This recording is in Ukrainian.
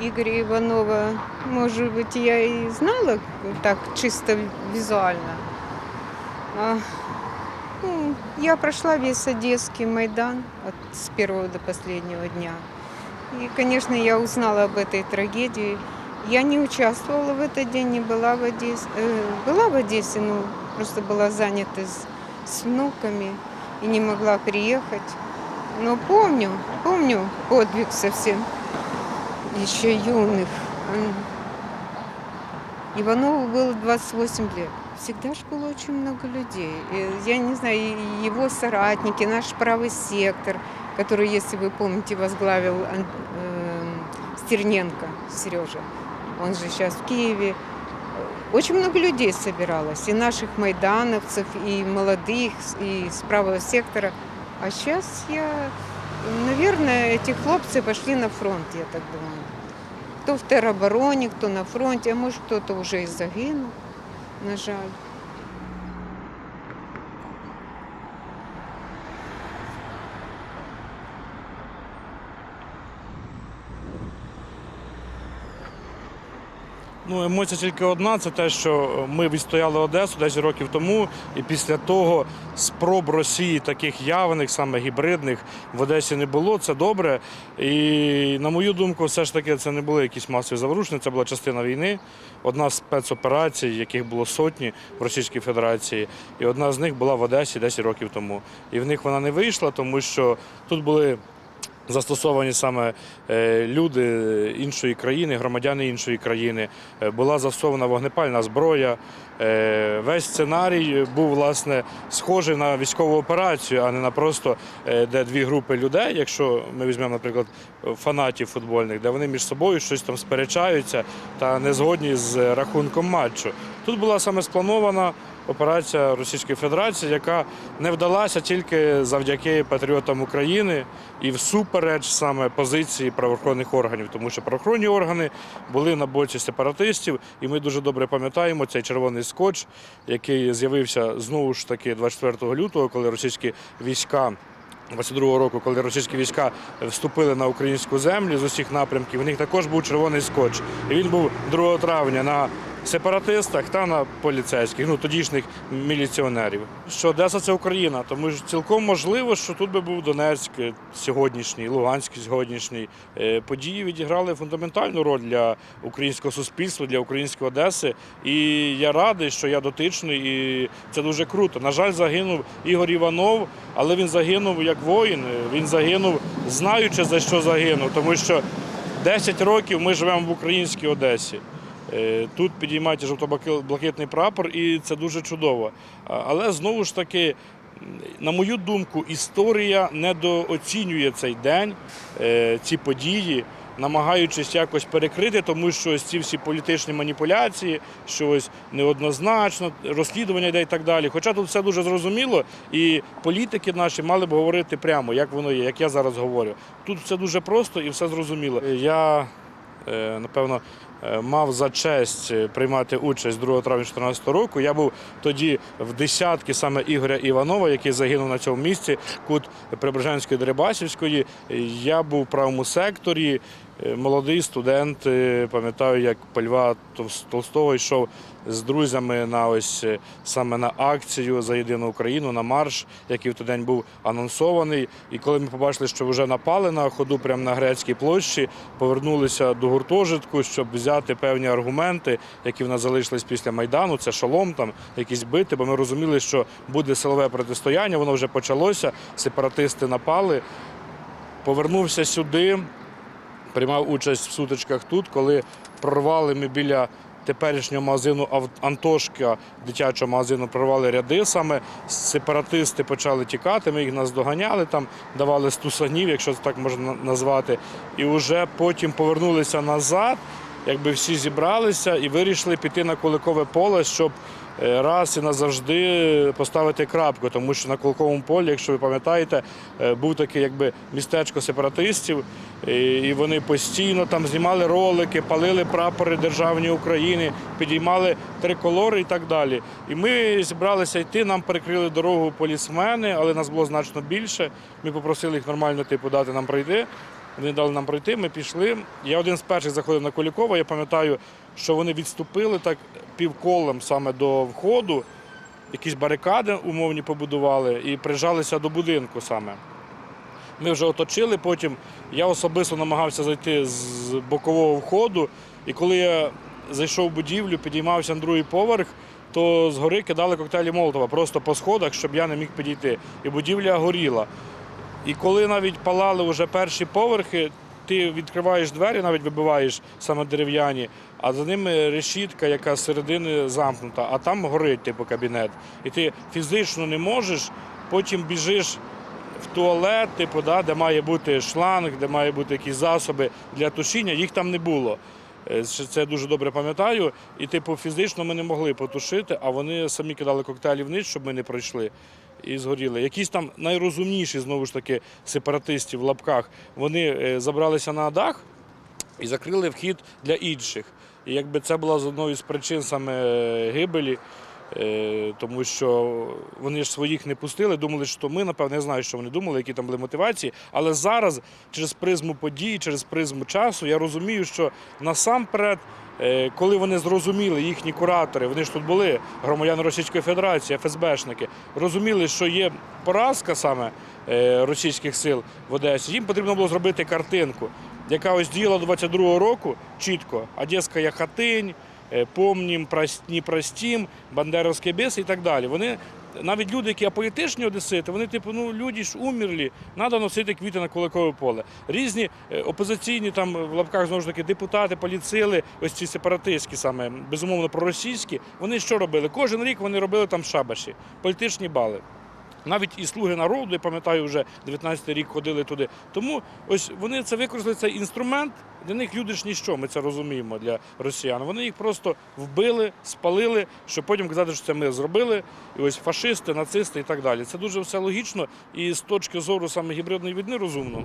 Игоря Иванова, может быть, я и знала так чисто визуально. А, ну, я прошла весь Одесский Майдан от, с первого до последнего дня. И, конечно, я узнала об этой трагедии. Я не участвовала в этот день, не была в Одессе. э, была в Одессе, но просто была занята с, с внуками и не могла приехать. Но помню, помню подвиг совсем еще юных. Иванову было 28 лет. Всегда же было очень много людей. И Я не знаю, его соратники, наш правый сектор, который, если вы помните, возглавил эм, Стерненко Сережа. Он же сейчас в Киеве. Очень много людей собиралось, и наших майдановцев, и молодых, и с правого сектора. А сейчас я, наверное, эти хлопцы пошли на фронт, я так думаю. Кто в теробороні, кто на фронте, а может кто-то уже и загинув, на жаль. Ну, емоція тільки одна, це те, що ми відстояли Одесу 10 років тому, і після того спроб Росії таких явних, саме гібридних, в Одесі не було. Це добре. І на мою думку, все ж таки це не були якісь масові заворушення, це була частина війни. Одна з спецоперацій, яких було сотні в Російській Федерації, і одна з них була в Одесі 10 років тому. І в них вона не вийшла, тому що тут були застосовані саме е, люди іншої країни, громадяни іншої країни. Е, Була застосована вогнепальна зброя. Е, Весь сценарій був власне схожий на військову операцію, а не на просто де дві групи людей. Якщо ми візьмемо, наприклад, фанатів футбольних, де вони між собою щось там сперечаються та не згодні з рахунком матчу. Тут була саме спланована операція Російської Федерації, яка не вдалася тільки завдяки патріотам України і всупереч саме позиції правоохоронних органів, тому що правоохоронні органи були на боці сепаратистів, і ми дуже добре пам'ятаємо цей червоний скотч, який з'явився знову ж таки 24 лютого, коли російські війська. 22-го року, коли російські війська вступили на українську землю з усіх напрямків, у них також був червоний скотч. І він був 2 травня на сепаратистах та на поліцейських, ну тодішніх міліціонерів. Що Одеса це Україна, тому що цілком можливо, що тут би був Донецьк е, сьогоднішній, Луганськ сьогоднішній. Е, Події відіграли фундаментальну роль для українського суспільства, для української Одеси. І я радий, що я дотичний, і це дуже круто. На жаль, загинув Ігор Іванов, але він загинув як воїн. Він загинув, знаючи за що загинув, тому що 10 років ми живемо в українській Одесі. Е, Тут підіймають жовто-блакитний прапор, і це дуже чудово. Але знову ж таки, на мою думку, історія недооцінює цей день, е, ці події, намагаючись якось перекрити, тому що ось ці всі політичні маніпуляції, що ось неоднозначно, розслідування йде і так далі. Хоча тут все дуже зрозуміло, і політики наші мали б говорити прямо, як воно є, як я зараз говорю. Тут все дуже просто і все зрозуміло. Я напевно, е, мав за честь е, приймати участь 2 травня 2014 року. Я був тоді в десятки саме Ігоря Іванова, який загинув на цьому місці, кут Преображенської Дерибасівської. Я був в правому секторі. Е, Молодий студент, е, пам'ятаю, як по Льва Товс- Толстого йшов з друзями на ось е, саме на акцію за єдину Україну, на марш, який в той день був анонсований. І коли ми побачили, що вже напали на ходу прямо на Грецькій площі, повернулися до гуртожитку, щоб взяти певні аргументи, які в нас залишились після Майдану. Це шолом, там якісь бити, бо ми розуміли, що буде силове протистояння, воно вже почалося. Сепаратисти напали. Повернувся сюди, приймав участь в сутичках тут, коли прорвали ми біля теперішнього магазину Антошка, дитячого магазину, прорвали ряди саме. Сепаратисти почали тікати, ми їх наздоганяли, там давали стусанів, якщо це так можна назвати. І вже потім повернулися назад, якби всі зібралися і вирішили піти на Куликове поле, щоб раз і назавжди поставити крапку, тому що на Куликовому полі, якщо ви пам'ятаєте, е, був таке якби містечко сепаратистів, і вони постійно там знімали ролики, палили прапори державні України, підіймали триколори і так далі. І ми зібралися йти, нам перекрили дорогу полісмени, але нас було значно більше. Ми попросили їх нормально типу, дати нам пройти. Вони дали нам пройти, ми пішли. Я один з перших заходив на Кулікова. Я пам'ятаю, що вони відступили так півколем саме до входу, якісь барикади умовні побудували і прижалися до будинку саме. Ми вже оточили, потім я особисто намагався зайти з бокового входу, і коли я зайшов в будівлю, підіймався на другий поверх, то згори кидали коктейлі Молотова просто по сходах, щоб я не міг підійти. І будівля горіла. І коли навіть палали вже перші поверхи, ти відкриваєш двері, навіть вибиваєш саме дерев'яні, а за ними решітка, яка середини замкнута, а там горить типу кабінет. І ти фізично не можеш, потім біжиш в туалет, типу, да, де має бути шланг, де має бути якісь засоби для тушіння, їх там не було. Е, Це дуже добре пам'ятаю. І, типу, фізично ми не могли потушити, а вони самі кидали коктейлі вниз, щоб ми не пройшли. І згоріли. Якісь там найрозумніші, знову ж таки, сепаратисти в лапках, вони е, забралися на дах і закрили вхід для інших. І якби це була з одною з причин саме е, гибелі, е, тому що вони ж своїх не пустили, думали, що ми, напевно, я знаю, що вони думали, які там були мотивації. Але зараз, через призму подій, через призму часу, я розумію, що насамперед. е, Коли вони зрозуміли, їхні куратори, вони ж тут були, громадяни Російської Федерації, ФСБшники, розуміли, що є поразка саме російських сил в Одесі, їм потрібно було зробити картинку, яка ось діяла до 22-го року чітко. Одеська хатинь, е, помнім, простім, Бандеровський бес і так далі. Вони навіть люди, які аполітичні одесити, вони типу, ну люди ж умерли, треба носити квіти на куликове поле. Різні е, опозиційні там в лапках знову ж таки депутати, поліцили, ось ці сепаратистські саме безумовно проросійські. Вони що робили? Кожен рік вони робили там шабаші, політичні бали. Навіть і слуги народу, я пам'ятаю, вже 19-й рік ходили туди. Тому ось вони це використали цей інструмент. Для них люди ж ніщо, ми це розуміємо для росіян. Вони їх просто вбили, спалили, щоб потім казати, що це ми зробили. І ось фашисти, нацисти і так далі. Це дуже все логічно і з точки зору саме гібридної війни розумно.